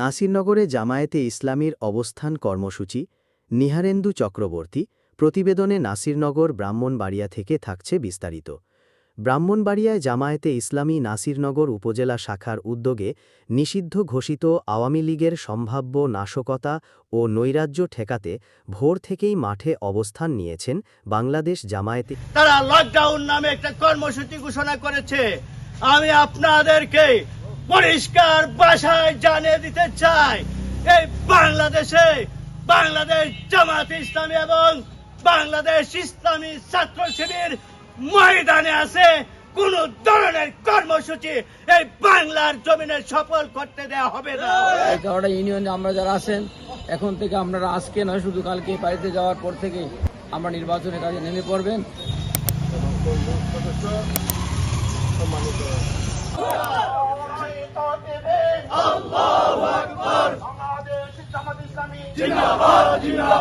নাসিরনগরে জামায়াতে ইসলামীর অবস্থান কর্মসূচি, নিহারেন্দু চক্রবর্তী প্রতিবেদনে নাসিরনগর ব্রাহ্মণবাড়িয়া থেকে থাকছে বিস্তারিত। ব্রাহ্মণবাড়িয়ায় জামায়াতে ইসলামী নাসিরনগর উপজেলা শাখার উদ্যোগে নিষিদ্ধ ঘোষিত আওয়ামী লীগের সম্ভাব্য নাশকতা ও নৈরাজ্য ঠেকাতে ভোর থেকেই মাঠে অবস্থান নিয়েছেন বাংলাদেশ জামায়াতে তারা লকডাউন নামে একটা কর্মসূচি ঘোষণা করেছে। আমি আপনাদেরকে পরিষ্কার ভাষায় জানিয়ে দিতে চাই, এই বাংলাদেশে বাংলাদেশ জামাত ইসলামী এবং বাংলাদেশ ইসলামী ছাত্র শিবির ময়দানে আছে। কোন ধরনের কর্মসূচি এই বাংলার জমিনে সফল করতে দেওয়া হবে না। কারণে ইউনিয়নে আমরা যারা আছেন, এখন থেকে আপনারা আজকে নয় শুধু কালকে বাড়িতে যাওয়ার পর থেকে আমরা নির্বাচনের কাজে নেমে পড়বেন। বাংলাদেশ জামাত ইসলামী